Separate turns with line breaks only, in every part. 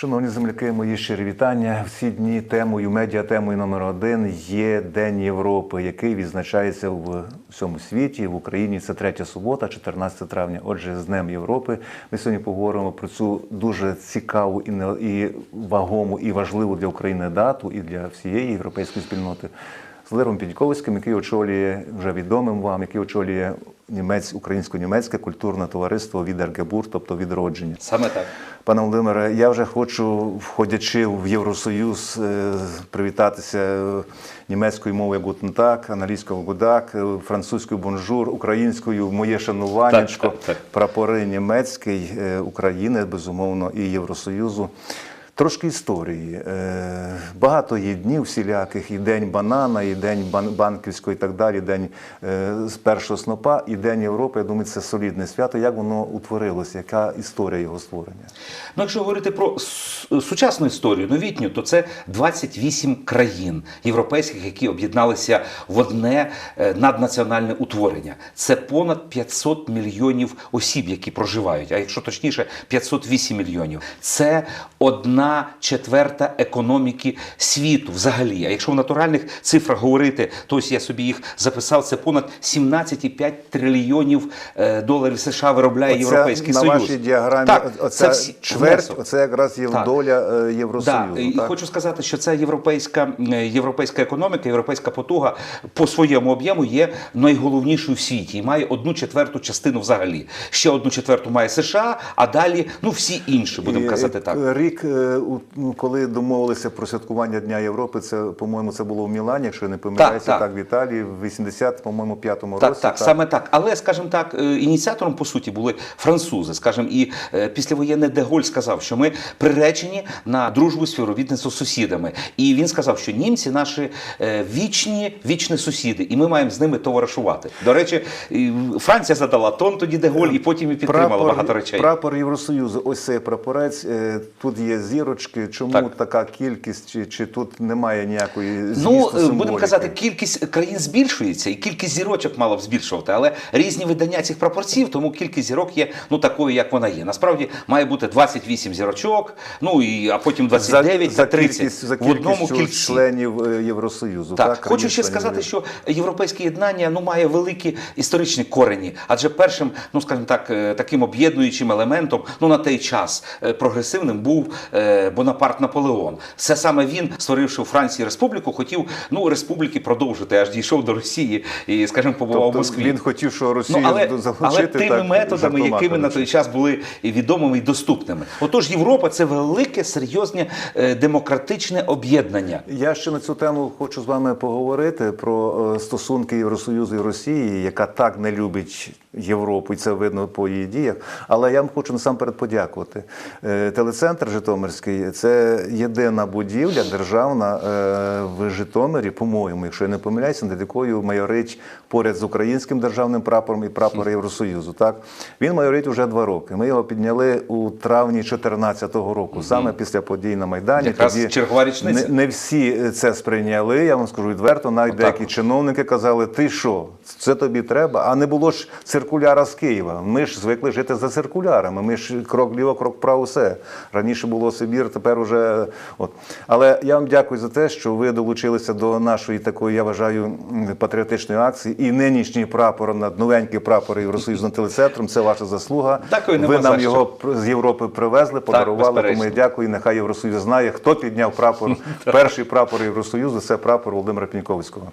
Шановні земляки, мої щирі вітання. Всі дні темою, медіатемою номер один є День Європи, який відзначається в всьому світі. В Україні це третя субота, 14 травня. Отже, з Днем Європи. Ми сьогодні поговоримо про цю дуже цікаву і вагому і важливу для України дату і для всієї європейської спільноти. З Лером Підьковським, який очолює вже відомим вам, який очолює німець, українсько-німецьке культурне товариство Відергебур, тобто відродження.
Саме так.
Пане Володимире, я вже хочу, входячи в Євросоюз, е, привітатися німецькою мовою гутентак, англійською гудак, французькою бонжур, українською моє шануваннячко,
Так, так, так.
прапори німецький е, України, безумовно, і Євросоюзу. Трошки історії. Е, Багато є днів всіляких, і день банана, і день бан- банківського, і так далі, день е, з першого снопа, і День Європи. Я думаю, це солідне свято. Як воно утворилося? Яка історія його створення?
Ну, якщо говорити про сучасну історію, новітню, то це 28 країн європейських, які об'єдналися в одне е, наднаціональне утворення. Це понад 500 мільйонів осіб, які проживають. А якщо точніше, 508 мільйонів. Це одна четверта економіки світу взагалі. А якщо в натуральних цифрах говорити, то ось я собі їх записав. Це понад 17,5 трильйонів е, доларів США виробляє Європейський
на
Союз.
вашій діаграмі
Так,
оця
це всі
чверть, оце якраз є
Так.
доля е, Євросоюзу.
Да, і хочу сказати, що ця європейська, е, європейська економіка, європейська потуга по своєму об'єму є найголовнішою в світі і має одну четверту частину взагалі. Ще одну четверту має США, а далі ну всі інші, будемо казати так.
Рік, коли домовилися про святкування Дня Європи, це, по-моєму, це було в Мілані, якщо я не помиляюся, так,
так.
в Італії, в 80, по-моєму, п'ятому
Так,
році.
так, саме так. Але, скажімо так, е, ініціатором по суті були французи. Скажімо, і е, післявоєнне Деголь сказав, що ми приречені на дружбу і співробітництво з сусідами. І він сказав, що німці наші е, вічні, вічні сусіди, і ми маємо з ними товаришувати. До речі, Франція задала тон тоді Деголь, і потім і підтримала багато речей.
Прапор Євросоюзу, ось цей прапорець. Тут є зірочки. Чому
Так.
така кількість? Чи, чи тут немає ніякої
Ну,
змісту,
е, будемо казати, кількість країн збільшується, і кількість зірочок мало б збільшувати, але різні видання цих прапорців, тому кількість зірок є ну такою, як вона є. Насправді має бути 28 зірочок, ну і а потім 29
за,
30
кількість, за
в одному
кількістю
кільці.
членів е, Євросоюзу.
Так,
країн
хочу ще сказати, що європейське єднання ну має великі історичні корені, адже першим, ну скажімо так, е, таким об'єднуючим елементом, ну на той час прогресивним був е, Бонапарт Наполеон. Це саме він, створивши у Франції республіку, хотів ну республіки продовжити, аж дійшов до Росії і, скажімо, побував
Тобто
Москві.
він хотів, що Росію
Ну, але,
залучити
але тими
так,
методами, якими на той час були відомими і доступними. Отож, Європа це велике, серйозне е, демократичне об'єднання.
Я ще на цю тему хочу з вами поговорити про е, стосунки Євросоюзу і Росії, яка так не любить Європу, і це видно по її діях. Але я вам хочу насамперед подякувати. Е, Телецентр Житомирський це єдина будівля державна е, в Житомирі, по-моєму, якщо я не помиляюся, над якою майорить поряд з українським державним прапором і прапор Євросоюзу. Так він майорить вже два роки. Ми його підняли у травні 2014 року, саме після подій на Майдані.
Якраз чергова річниця.
Не, не всі це сприйняли. Я вам скажу відверто. Навіть
Отак
деякі чиновники казали: ти що, це тобі треба? А не було ж циркуляра з Києва. Ми ж звикли жити за циркулярами. Ми ж крок ліво, крок вправо, все. Раніше було Сибір, тепер уже от. Але я вам дякую за те, що ви долучилися до нашої такої, я вважаю, патріотичної акції. І нинішній прапор над новенький прапор Євросоюзу над телецентром. Це ваша заслуга.
Дякую,
ви нам
за
його з Європи привезли, подарували. тому я дякую. Нехай Євросоюз знає, хто підняв прапор. Перший прапор Євросоюзу це прапор Володимира Піньковського.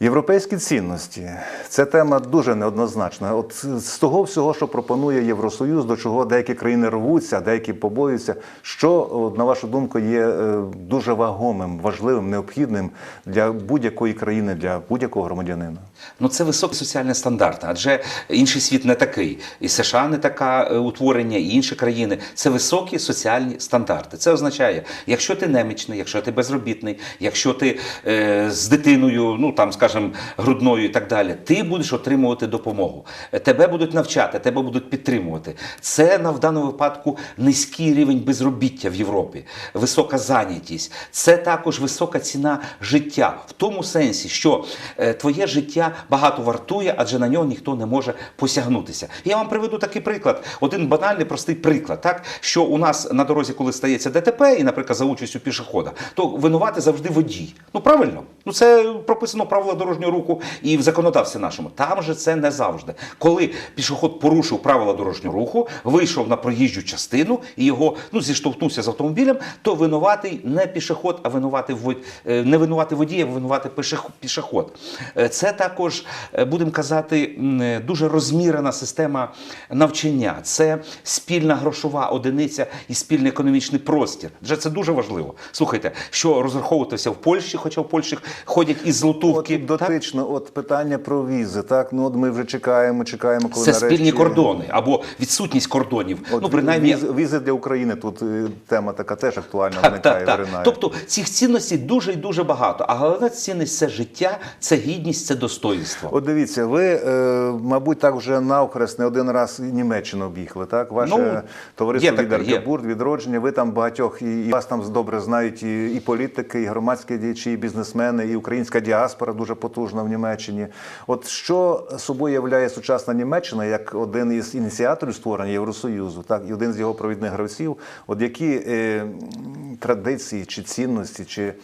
Європейські цінності це тема дуже неоднозначна. От з того всього, що пропонує Євросоюз, до чого деякі країни рвуться, деякі побоюються. Що, на вашу думку, є е, дуже вагомим, важливим, необхідним для будь-якої країни, для будь-якого громадянина?
Ну це високі соціальні стандарти, адже інший світ не такий. І США не така е, утворення, і інші країни. Це високі соціальні стандарти. Це означає, якщо ти немічний, якщо ти безробітний, якщо ти е, з дитиною, ну там скажімо, скажімо, грудною і так далі, ти будеш отримувати допомогу. Тебе будуть навчати, тебе будуть підтримувати. Це на в даному випадку низький рівень безробіття в Європі, висока зайнятість. Це також висока ціна життя в тому сенсі, що е, твоє життя багато вартує, адже на нього ніхто не може посягнутися. Я вам приведу такий приклад. Один банальний простий приклад, так що у нас на дорозі, коли стається ДТП, і, наприклад, за участю пішохода, то винувати завжди водій. Ну правильно, ну це прописано правила дорожнього руху і в законодавстві нашому. Там же це не завжди. Коли пішоход порушив правила дорожнього руху, вийшов на проїжджу частину і його ну зіштовхнувся з автомобілем, то винуватий не пішоход, а винуватий е, не винуватий водій, а винуватий пішоход. Е, Це також е, будемо казати дуже розмірена система навчання. Це спільна грошова одиниця і спільний економічний простір. Адже це дуже важливо. Слухайте, що розраховуватися в Польщі, хоча в Польщі ходять із
От дотично, от питання про візи. Так, ну от ми вже чекаємо, чекаємо, коли
Це
нарешті...
спільні кордони або відсутність кордонів.
От
ну, принаймні,
візи, візи для України тут е, тема така теж актуальна
Так,
виникає.
так, так. Тобто цих цінностей дуже і дуже багато. А головна цінність це життя, це гідність, це достоїнство.
От дивіться, ви, е, мабуть, так вже навхрест не один раз Німеччину об'їхали, так? Ваше
Ну,
товариство
є.
Аркебурт, відродження, ви там багатьох, і, і вас там добре знають і, і політики, і громадські діячі, і бізнесмени, і українська діаспора дуже потужна в Німеччині. От що собою являє сучасна Німеччина як один із ініціаторів створення Євросоюзу, так, і один з його провідних гравців, от які е, традиції чи цінності, чи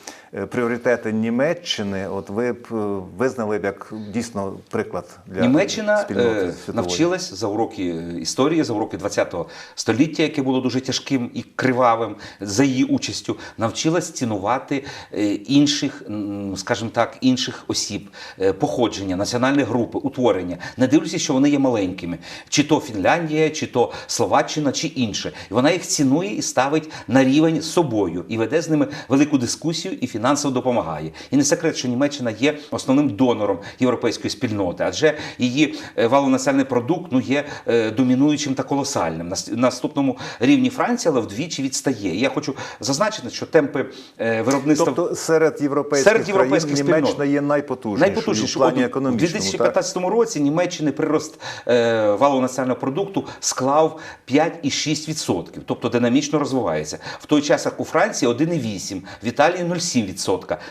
пріоритети Німеччини, от ви б е, визнали б як дійсно приклад для
Німеччина
спільноти
е,
світової?
навчилась за уроки е, історії, за уроки ХХ століття, яке було дуже тяжким і кривавим за її участю, навчилась цінувати е, інших, скажімо так, інших осіб, е, походження, національні групи, утворення, не дивлячись, що вони є маленькими, чи то Фінляндія, чи то Словаччина, чи інше. І вона їх цінує і ставить на рівень з собою і веде з ними велику дискусію і фінансово допомагає. І не секрет, що Німеччина є основним донором європейської спільноти, адже її е, валонаціональний продукт ну є е, домінуючим та колосальним. На наступному рівні Франція, але вдвічі відстає. І я хочу зазначити, що темпи е, виробництва
Тобто серед європейських,
Серед європейських
країн Німеччина є найпотужнішою
Найпотужніше
в плані
От у
економічному. так?
році Німеччини прирост валового національного продукту склав 5,6%, тобто динамічно розвивається. В той час, як у Франції 1,8%, в Італії 0,7%.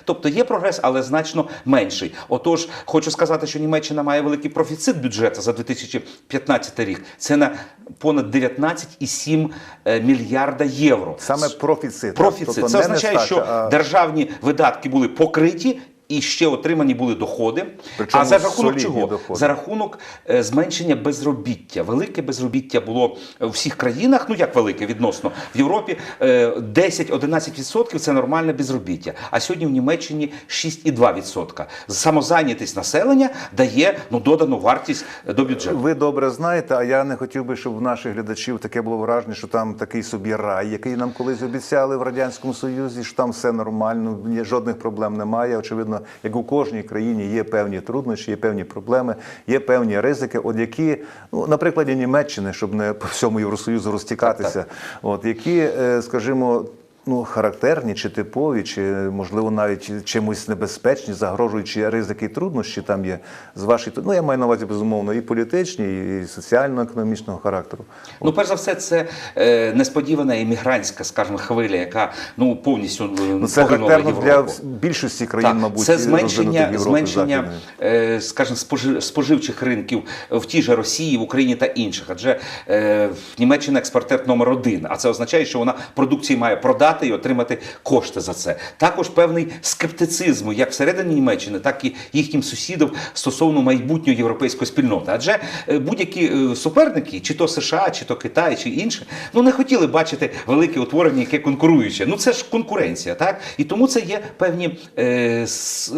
Тобто є прогрес, але значно менший. Отож, хочу сказати, що Німеччина має великий профіцит бюджету за 2015 рік. Це на понад 19,7 е, мільярда євро.
Саме профіцит.
Профіцит.
Тобто
Це означає, що державні видатки були покриті. І ще отримані були доходи.
Причому
а за рахунок чого?
доходи.
За рахунок е, зменшення безробіття. Велике безробіття було у всіх країнах. Ну як велике відносно в Європі е, 10-11% це нормальне безробіття. А сьогодні в Німеччині 6,2%. Самозайнятість населення дає ну додану вартість до бюджету.
ви добре знаєте, а я не хотів би, щоб в наших глядачів таке було враження, що там такий собі рай, який нам колись обіцяли в Радянському Союзі, що там все нормально, жодних проблем немає. Очевидно, як у кожній країні є певні труднощі, є певні проблеми, є певні ризики, от які, ну, на прикладі Німеччини, щоб не по всьому Євросоюзу розтікатися, от які, е, скажімо. Ну, характерні чи типові, чи можливо навіть чимось небезпечні, загрожуючі ризики і труднощі там є з вашої ну я маю на увазі безумовно і політичні, і соціально-економічного характеру.
Ну, перш за все, це е, несподівана іммігрантська, скажімо, хвиля, яка ну повністю
Ну, це характерно для
Європу.
вс- більшості країн,
Так,
мабуть,
це зменшення,
Європи
зменшення е, скажімо, спожи- споживчих ринків в тій же Росії, в Україні та інших. Адже е, Німеччина експортер номер один, а це означає, що вона продукції має продати і отримати кошти за це. Також певний скептицизм як всередині Німеччини, так і їхнім сусідів стосовно майбутньої європейської спільноти. Адже е, будь-які е, суперники, чи то США, чи то Китай, чи інше, ну не хотіли бачити велике утворення, яке конкуруюче. Ну це ж конкуренція, так і тому це є певні е,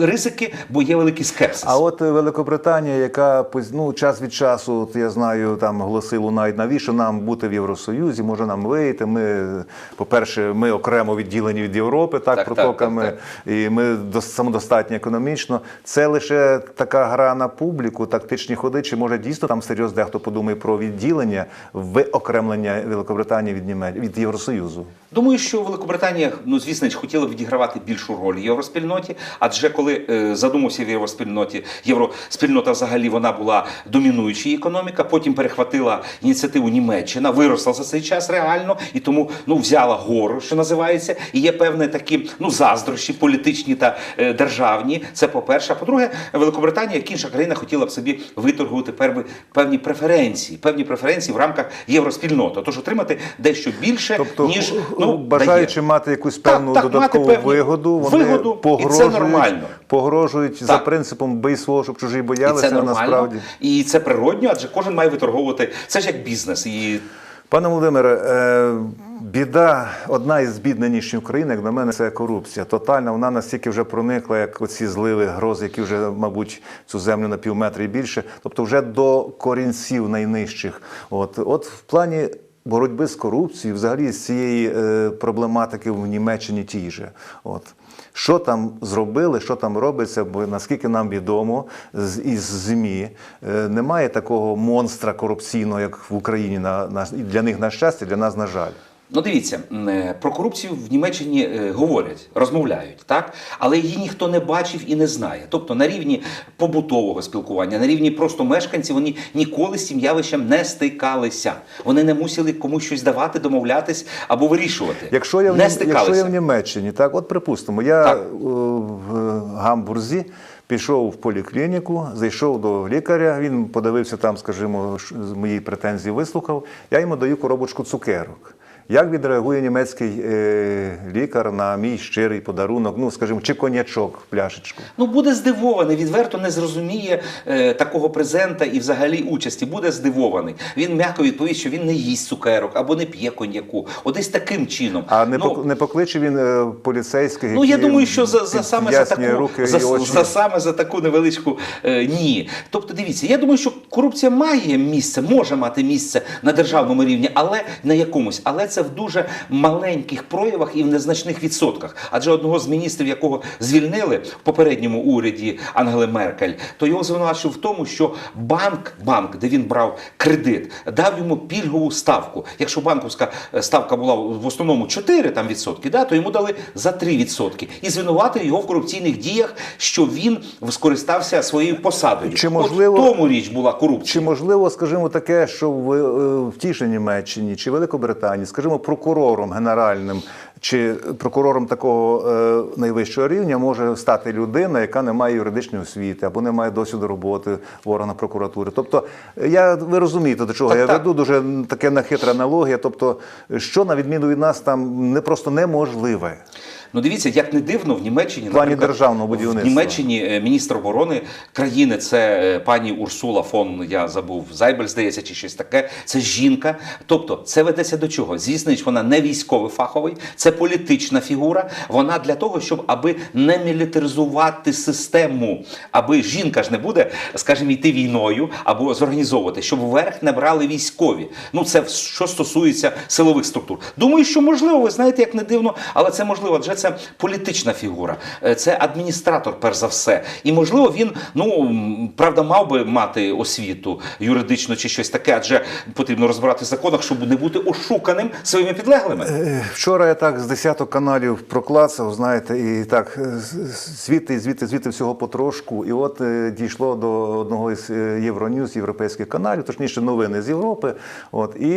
ризики, бо є великий скепсис.
А от Великобританія, яка ну, час від часу, от я знаю, там голоси лунають, навіщо нам бути в Євросоюзі, може нам вийти. Ми, по-перше, ми окремо відділені від Європи, так,
Так, так,
протоками,
так,
і ми дос- самодостатні економічно. Це лише така гра на публіку, тактичні ходи, чи може дійсно там серйозно дехто подумає про відділення, виокремлення Великобританії від, Німеччини від Євросоюзу?
Думаю, що Великобританія, ну звісно хотіла відігравати більшу роль в євроспільноті, адже коли е, задумався в євроспільноті, євроспільнота взагалі вона була домінуючою економіка, потім перехватила ініціативу Німеччина, виросла за цей час реально і тому ну взяла гору, що називається, і є певні такі ну заздрощі політичні та е, державні. Це по-перше. А по-друге, Великобританія, як інша країна, хотіла б собі виторгувати певні, певні преференції, певні преференції в рамках євроспільноти. Тож отримати дещо більше,
Тобто,
ніж
ну,
ну
бажаючи
дає.
мати якусь певну
так,
додаткову
мати
вигоду, вони
вигоду, і це
погрожують,
нормально.
погрожують за
Так.
принципом бий свого, щоб чужі
І
боялися.
це нормально,
насправді.
і це природньо, адже кожен має виторговувати. Це ж як бізнес. І
Пане Володимире, е, біда, одна із бід нинішньої України, як на мене, це корупція. Тотальна, вона настільки вже проникла, як оці зливи, грози, які вже, мабуть, цю землю на півметри і більше. Тобто вже до корінців найнижчих. От, от в плані боротьби з корупцією, взагалі з цієї е, проблематики в Німеччині тій же. От. Що там зробили, що там робиться, бо наскільки нам відомо із ЗМІ, е, немає такого монстра корупційного, як в Україні. На, на для них на щастя, для нас на жаль.
Ну дивіться, е, про корупцію в Німеччині е, говорять, розмовляють, так але її ніхто не бачив і не знає. Тобто на рівні побутового спілкування, на рівні просто мешканців, вони ніколи з цим явищем не стикалися. Вони не мусили комусь щось давати, домовлятись або вирішувати.
Якщо я в,
не
якщо я в Німеччині, так от припустимо, я
Так.
е, в Гамбурзі пішов в поліклініку, зайшов до лікаря. Він подивився там, скажімо, з мої претензії вислухав. Я йому даю коробочку цукерок. Як відреагує німецький е, лікар на мій щирий подарунок, ну скажімо, чи конячок в пляшечку?
Ну буде здивований, відверто не зрозуміє е, такого презента і взагалі участі. Буде здивований. Він м'яко відповість, що він не їсть цукерок або не п'є коньяку. Одесь таким чином.
А не,
ну,
пок- не покличе він е, поліцейських?
Ну, я думаю, що за, за саме за таку
руки
за,
очі.
за саме за таку невеличку е, ні. Тобто, дивіться, я думаю, що корупція має місце, може мати місце на державному рівні, але на якомусь, але це в дуже маленьких проявах і в незначних відсотках. Адже одного з міністрів, якого звільнили в попередньому уряді Ангели Меркель, то його звинувачив в тому, що банк, банк, де він брав кредит, дав йому пільгову ставку. Якщо банківська е, ставка була в основному 4 там відсотки, да, то йому дали за 3 відсотки. І звинуватили його в корупційних діях, що він скористався своєю посадою.
Чи можливо-
в тому річ була корупція.
Чи можливо, скажімо, таке, що в, е, в тій же Німеччині чи Великобританії, скажімо, прокурором генеральним чи прокурором такого е, найвищого рівня може стати людина, яка не має юридичної освіти або не має досвіду роботи в органах прокуратури? Тобто, е, я ви розумієте, до чого
Так,
я
так.
веду дуже таке нахитра аналогія. Тобто, що на відміну від нас там не просто неможливе.
Ну дивіться, як не дивно, в Німеччині
плані державного
В. Німеччині е, міністр оборони країни це е, пані Урсула фон, я забув Зайбель, здається, чи щось таке. Це жінка. Тобто, це ведеться до чого? Звісно, вона не військовий фаховий, це політична фігура. Вона для того, щоб аби не мілітаризувати систему, аби жінка ж не буде, скажімо, йти війною або зорганізовувати, щоб вверх не брали військові. Ну це що стосується силових структур. Думаю, що можливо, ви знаєте, як не дивно, але це можливо, адже це політична фігура, е, це адміністратор, перш за все. І можливо, він ну правда мав би мати освіту юридичну чи щось таке, адже потрібно розбирати в законах, щоб не бути ошуканим своїми підлеглими.
Е, Вчора я так з десяток каналів проклацав, знаєте, і так е, звідти, звідти, звідти всього потрошку. І от дійшло до одного із Євроньюз, європейських каналів, точніше новини з Європи. От і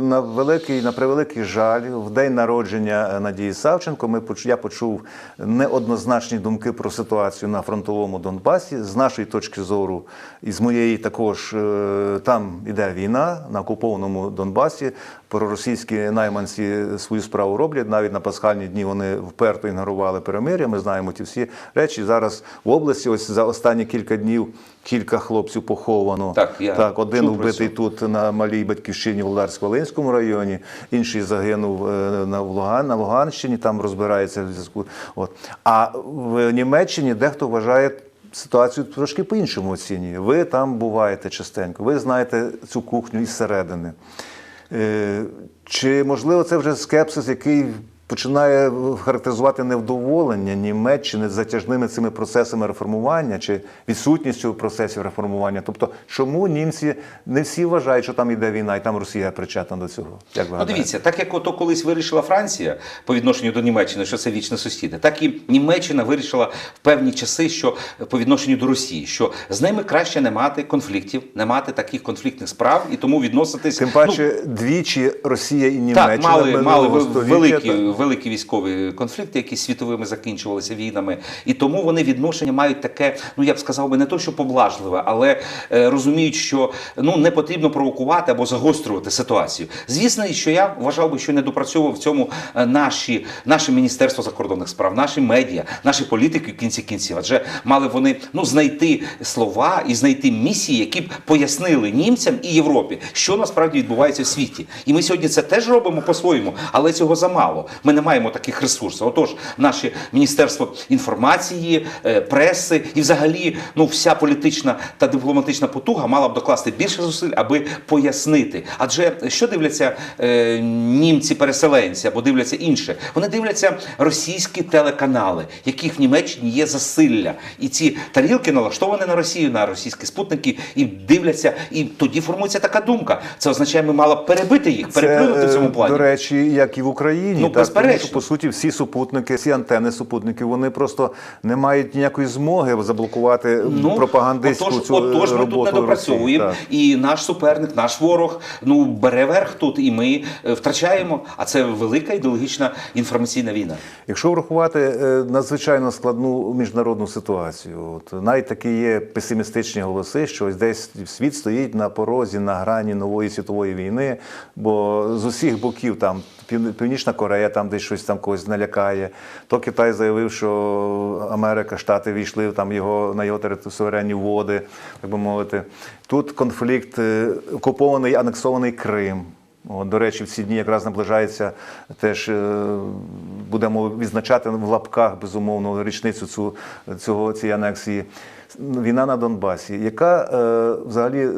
на великий, на превеликий жаль, в день народження Надії Савченко, ми я почув неоднозначні думки про ситуацію на фронтовому Донбасі. З нашої точки зору, і з моєї також е, там іде війна на окупованому Донбасі. Проросійські найманці свою справу роблять. Навіть на пасхальні дні вони вперто ігнорували перемир'я. Ми знаємо ті всі речі. Зараз в області, ось за останні кілька днів, кілька хлопців поховано.
Так, я
так один вбитий тут на малій батьківщині в Володарсько-Волинському районі, інший загинув е, на Луган, на Луганщині. Там розбирається в зв'язку. От а в Німеччині дехто вважає. Ситуацію трошки по-іншому оцінює. Ви там буваєте частенько, ви знаєте цю кухню із середини. Е, Чи можливо це вже скепсис, який починає характеризувати невдоволення Німеччини затяжними цими процесами реформування чи відсутністю процесів реформування. Тобто, чому німці не всі вважають, що там йде війна, і там Росія причетна до цього? Як ви
Ну, дивіться, так як ото колись вирішила Франція по відношенню до Німеччини, що це вічні сусіди, так і Німеччина вирішила в певні часи, що по відношенню до Росії, що з ними краще не мати конфліктів, не мати таких конфліктних справ і тому відноситись
Тим паче, двічі Росія і
Так,
Німеччина
мали, мали
століття,
великі,
так.
Великі військові конфлікти, які світовими закінчувалися війнами, і тому вони відношення мають таке, ну я б сказав би, не то, що поблажливе, але е, розуміють, що ну не потрібно провокувати або загострювати ситуацію. Звісно, що я вважав би, що не допрацьовував в цьому е, наші, наше міністерство закордонних справ, наші медіа, наші політики в кінці кінців. Адже мали вони ну знайти слова і знайти місії, які б пояснили німцям і Європі, що насправді відбувається в світі. І ми сьогодні це теж робимо по-своєму, але цього замало. Ми не маємо таких ресурсів. Отож, наше міністерство інформації, е, преси і, взагалі, ну вся політична та дипломатична потуга мала б докласти більше зусиль, аби пояснити. Адже що дивляться е, німці-переселенці або дивляться інше? Вони дивляться російські телеканали, яких в Німеччині є засилля, і ці тарілки налаштовані на Росію, на російські спутники, і дивляться, і тоді формується така думка. Це означає, ми мали б перебити їх, переплюнути в цьому
е,
плані.
До речі, як і в Україні,
Ну,
так,
безперечно.
по суті, всі супутники, всі антени супутників, вони просто не мають ніякої змоги заблокувати пропагандистську
Ну, отож,
цю
отож ми
роботу
тут не допрацьовуємо, і наш суперник, наш ворог, ну бере верх тут, і ми е, втрачаємо. А це велика ідеологічна інформаційна війна.
Якщо врахувати е, надзвичайно складну міжнародну ситуацію, от навіть такі є песимістичні голоси, що ось десь світ стоїть на порозі, на грані нової світової війни, бо з усіх боків там Північна Корея там десь щось там когось налякає. То Китай заявив, що Америка, Штати війшли там його на його суверенні води, так би мовити. Тут конфлікт е, окупований, анексований Крим. От, до речі, в ці дні якраз наближається теж е, будемо відзначати в лапках безумовно річницю цю, цього цієї анексії. Війна на Донбасі. Яка е, взагалі е,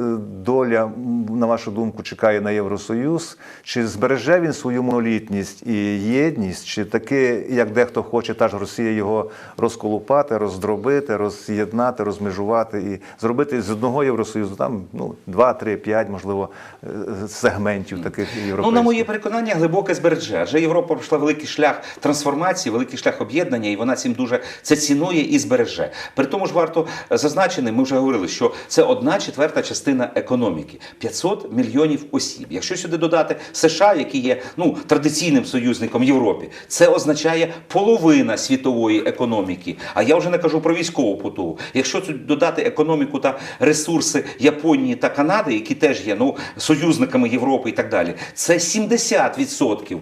доля, на вашу думку, чекає на Євросоюз? Чи збереже він свою монолітність і єдність, чи таки, як дехто хоче, та ж Росія його розколупати, роздробити, роз'єднати, розмежувати і зробити з одного Євросоюзу там ну, два, три, п'ять, можливо, е, сегментів таких європейських?
Ну, на моє переконання, глибоке збереже. Адже Європа пройшла великий шлях трансформації, великий шлях об'єднання, і вона цим дуже це цінує і збереже. При тому ж варто зазначити, ми вже говорили, що це одна четверта частина економіки 500 мільйонів осіб. Якщо сюди додати США, які є ну традиційним союзником Європі, це означає половина світової економіки. А я вже не кажу про військову потугу. Якщо тут додати економіку та ресурси Японії та Канади, які теж є ну союзниками Європи і так далі, це 70%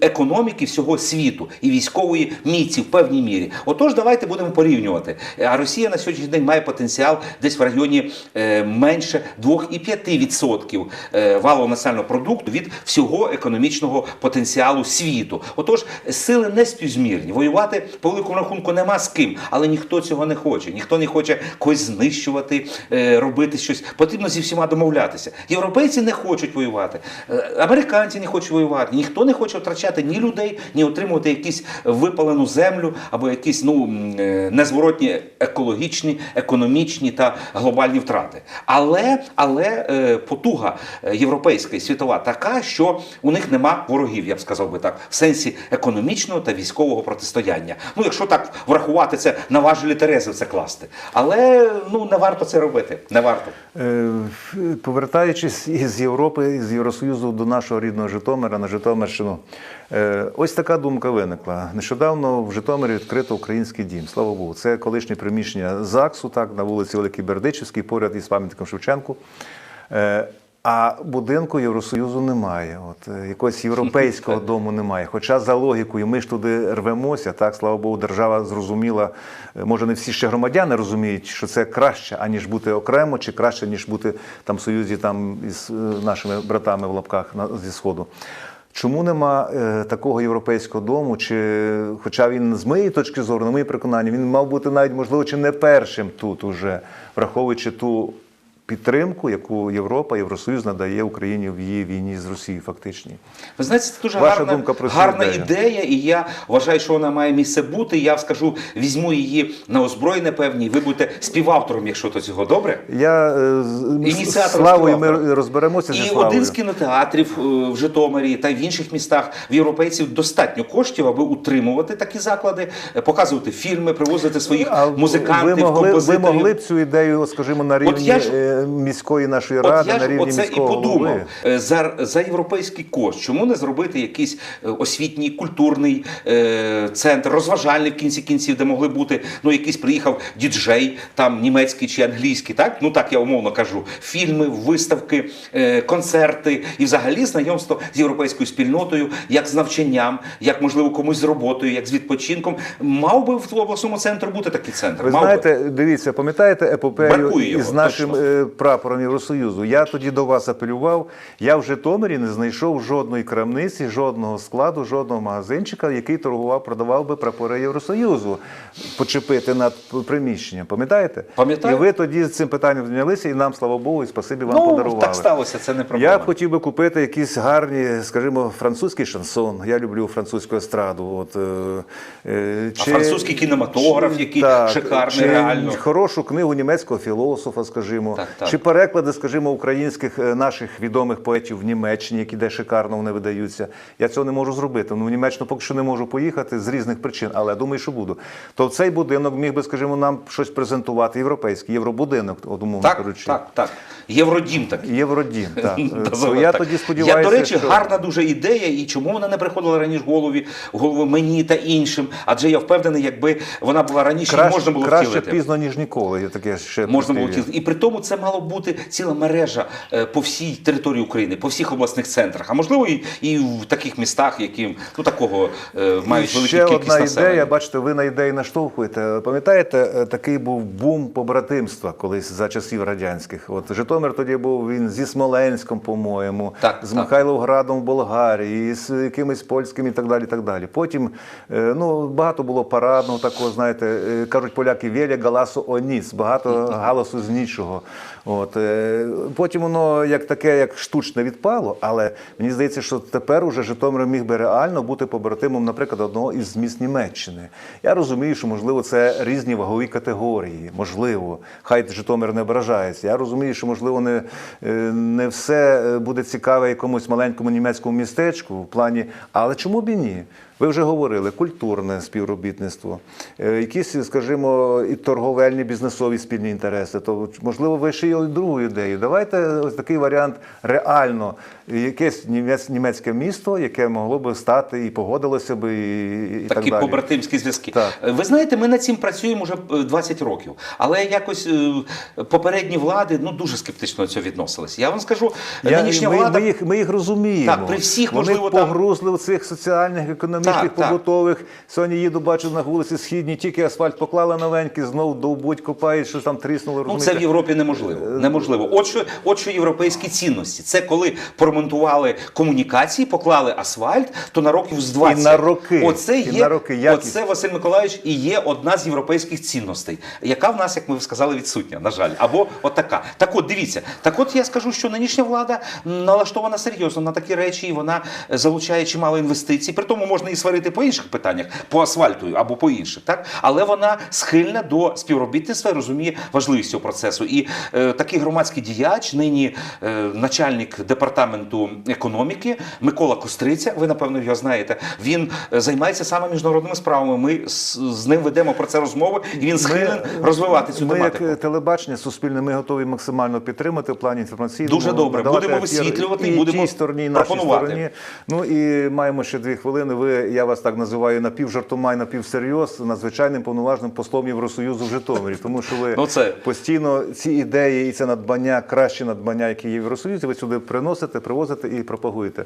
економіки всього світу і військової міці в певній мірі. Отож, давайте будемо порівнювати. А Росія на сьогоднішній день має потенціал десь в районі е, менше 2,5% е, валового національного продукту від всього економічного потенціалу світу. Отож, сили не співзмірні. Воювати по великому рахунку нема з ким, але ніхто цього не хоче. Ніхто не хоче когось знищувати, е, робити щось. Потрібно зі всіма домовлятися. Європейці не хочуть воювати, американці не хочуть воювати. Ніхто не хоче втрачати ні людей, ні отримувати якісь випалену землю або якісь ну незворотні екологічні, економічні та глобальні втрати. Але, але е, потуга е, європейська і світова така, що у них нема ворогів, я б сказав би так, в сенсі економічного та військового протистояння. Ну, якщо так врахувати це на Терези це класти. Але ну не варто це робити. Не варто.
Е, Повертаючись із Європи, з Євросоюзу до нашого рідного Житомира на Житомирщину, ось така думка виникла. Нещодавно в Житомирі відкрито український дім. Слава Богу, це колишнє приміщення ЗАГСу, так, на вулиці Великий Бердичівський, поряд із пам'ятником Шевченку. Е, А будинку Євросоюзу немає. От е, якогось європейського дому немає. Хоча за логікою ми ж туди рвемося, так слава Богу, держава зрозуміла. е, Може, не всі ще громадяни розуміють, що це краще, аніж бути окремо, чи краще, ніж бути там в союзі там із е, нашими братами в лапках на зі сходу. Чому нема е, такого європейського дому? Чи, хоча він з моєї точки зору, на моє переконання, він мав бути навіть можливо чи не першим тут уже, враховуючи ту підтримку, яку Європа, Євросоюз надає Україні в її війні з Росією, фактичній.
Ви знаєте, це дуже
Ваша
гарна,
думка про
гарна
ідею?
ідея, і я вважаю, що вона має місце бути. Я скажу, візьму її на озброєння певні, і ви будете співавтором, якщо то цього добре.
Я е, з- Славою ми розберемося зі
І
Славою.
один з кінотеатрів е, в Житомирі та в інших містах в європейців достатньо коштів, аби утримувати такі заклади, е, показувати фільми, привозити своїх
А
музикантів,
ви могли, ви могли б цю ідею, скажімо, на рівні
я ж-
міської нашої
От
ради,
я
на рівні
оце і подумав
голови?
Е, за, за європейський кошт. Чому не зробити якийсь е, освітній культурний е, центр, розважальний в кінці кінців, де могли бути ну якийсь приїхав діджей, там німецький чи англійський, так ну так я умовно кажу. Фільми, виставки, е, концерти і взагалі знайомство з європейською спільнотою, як з навчанням, як можливо комусь з роботою, як з відпочинком. Мав би в обласному центрі бути такий центр.
Ви
Мав би.
дивіться, пам'ятаєте епопею із нашим
точно.
Прапором Євросоюзу? Я тоді до вас апелював. Я в Житомирі не знайшов жодної крамниці, жодного складу, жодного магазинчика, який торгував, продавав би прапори Євросоюзу, почепити над приміщенням. Пам'ятаєте?
Пам'ятаю.
І ви тоді з цим питанням зайнялися, і нам, слава Богу, і спасибі вам
Ну,
подарували.
так сталося, це не проблема.
Я б хотів би купити якісь гарні, скажімо, французький шансон. Я люблю французьку естраду. От, е, е,
А французький кінематограф, який шикарний,
чи
реально.
Хорошу книгу німецького філософа, скажімо,
Так, так.
чи переклади, скажімо, українських е, наших відомих поетів в Німеччині, які де шикарно вони видаються. Я цього не можу зробити. Ну, в Німеччину поки що не можу поїхати з різних причин, але я думаю, що буду. То цей будинок міг би, скажімо, нам щось презентувати європейський, євробудинок, от, умовно
Так,
кажучи.
так, так. Євродім такий.
Євродім, так. Я тоді сподіваюся,
Я, до речі,
що...
гарна дуже ідея, і чому вона не приходила раніше голові, в голову мені та іншим? Адже я впевнений, якби вона була раніше, можна було
краще
втілити.
пізно, ніж ніколи. Я таке ще
Можна було втілити. І при тому це мало бути ціла мережа е, по всій території України, по всіх обласних центрах, а можливо і, і в таких містах, які ну такого е, мають велику
ще
кількість
одна
населення.
ідея, бачите, ви на ідеї наштовхуєте. Пам'ятаєте, е, такий був бум побратимства колись за часів радянських. От Житомир тоді був він зі Смоленськом, по-моєму,
Так,
з
так.
Михайловградом в Болгарії, з якимись польським і так далі. так далі. Потім е, ну, багато було парадного такого, знаєте, е, кажуть поляки, «Веля галасу о ніц», багато галасу з нічого. От, е, потім воно як таке, як штучне відпало, але мені здається, що тепер уже Житомир міг би реально бути побратимом, наприклад, одного із міст Німеччини. Я розумію, що можливо це різні вагові категорії. Можливо, хай Житомир не ображається. Я розумію, що можливо не, е, не все е, буде цікаве якомусь маленькому німецькому містечку в плані, але чому б і ні? Ви вже говорили, культурне співробітництво, е, якісь, скажімо, і торговельні бізнесові спільні інтереси. То можливо, ви ще й другу ідею. Давайте ось такий варіант реально якесь німець- німецьке місто, яке могло би стати і погодилося би, і, і так
Такі
далі.
побратимські зв'язки.
Так.
Е, Ви знаєте, ми над цим працюємо вже е, 20 років, але якось е, попередні влади ну дуже скептично до цього відносилися. Я вам скажу,
Я,
нинішня
ми,
влада
ми, їх, ми їх розуміємо.
Так, при всіх,
Вони
можливо, там-
погрузли в цих соціальних, економічних,
Так.
побутових. Сьогодні їду, бачу на вулиці Східній, тільки асфальт поклали новенький, знов довбуть, копають, що там тріснуло.
Ну, це в? Європі неможливо. Неможливо. От що, от що європейські цінності. Це коли поремонтували комунікації, поклали асфальт, то на років з 20.
І на роки.
Оце
І на роки. Якість.
оце, Василь Миколаївич, і є одна з європейських цінностей, яка в нас, як ми сказали, відсутня, на жаль. Або от така. Так от, дивіться, так от я скажу, що нинішня влада налаштована серйозно на такі речі, і вона е, залучає чимало інвестицій. При тому можна і сварити по інших питаннях, по асфальту або по інших, так? Але вона схильна до співробітництва розуміє важливість цього процесу. І е, такий громадський діяч, нині е, начальник департаменту економіки Микола Костриця, ви напевно його знаєте. Він е, займається саме міжнародними справами. Ми з, з ним ведемо про це розмови, і він схилен розвивати цю
ми,
тематику.
як е, телебачення суспільне, ми готові максимально підтримати в плані інформаційному.
Дуже добре. Будемо висвітлювати і
і
будемо
тій стороні, і нашій
пропонувати.
стороні. Ну і маємо ще дві хвилини. Ви, я вас так називаю напівжартома і напівсерйоз, надзвичайним повноважним послом Євросоюзу в Житомирі. Тому що ви
Ну, це-
постійно ці ідеї і це надбання, кращі надбання, які є в Євросоюзі, ви сюди приносите, привозите і пропагуєте.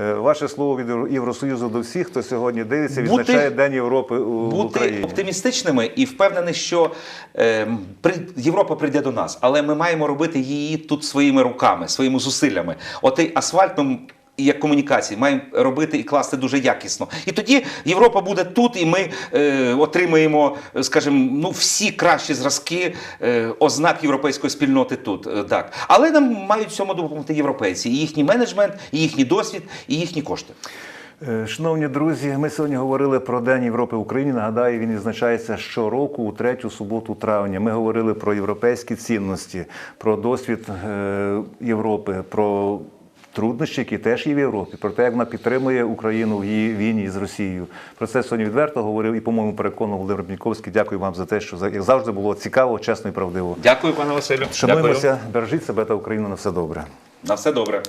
Е, Ваше слово від Євросоюзу до всіх, хто сьогодні дивиться,
Бути-
відзначає День Європи у
бути
Україні.
оптимістичними і впевнений, що е, при, Європа прийде до нас, але ми маємо робити її тут своїми руками, своїми зусиллями. Отей асфальт ми і як комунікації маємо робити і класти дуже якісно. І тоді Європа буде тут, і ми е, отримаємо, скажімо, ну всі кращі зразки е, ознак європейської спільноти тут. Е, так. Але нам мають цьому допомогти європейці, і їхній менеджмент, і їхній досвід, і їхні кошти.
Е, Шановні друзі, ми сьогодні говорили про День Європи в Україні. Нагадаю, він відзначається щороку у третю суботу травня. Ми говорили про європейські цінності, про досвід е, Європи, про труднощі, які теж є в Європі, про те, як вона підтримує Україну в її війні з Росією. Про це сьогодні відверто говорив і, по-моєму, переконував Володимир Пніковський. Дякую вам за те, що як завжди було цікаво, чесно і правдиво.
Дякую, пане Василю.
Шануємося, бережіть себе та Україну на все добре.
На все добре.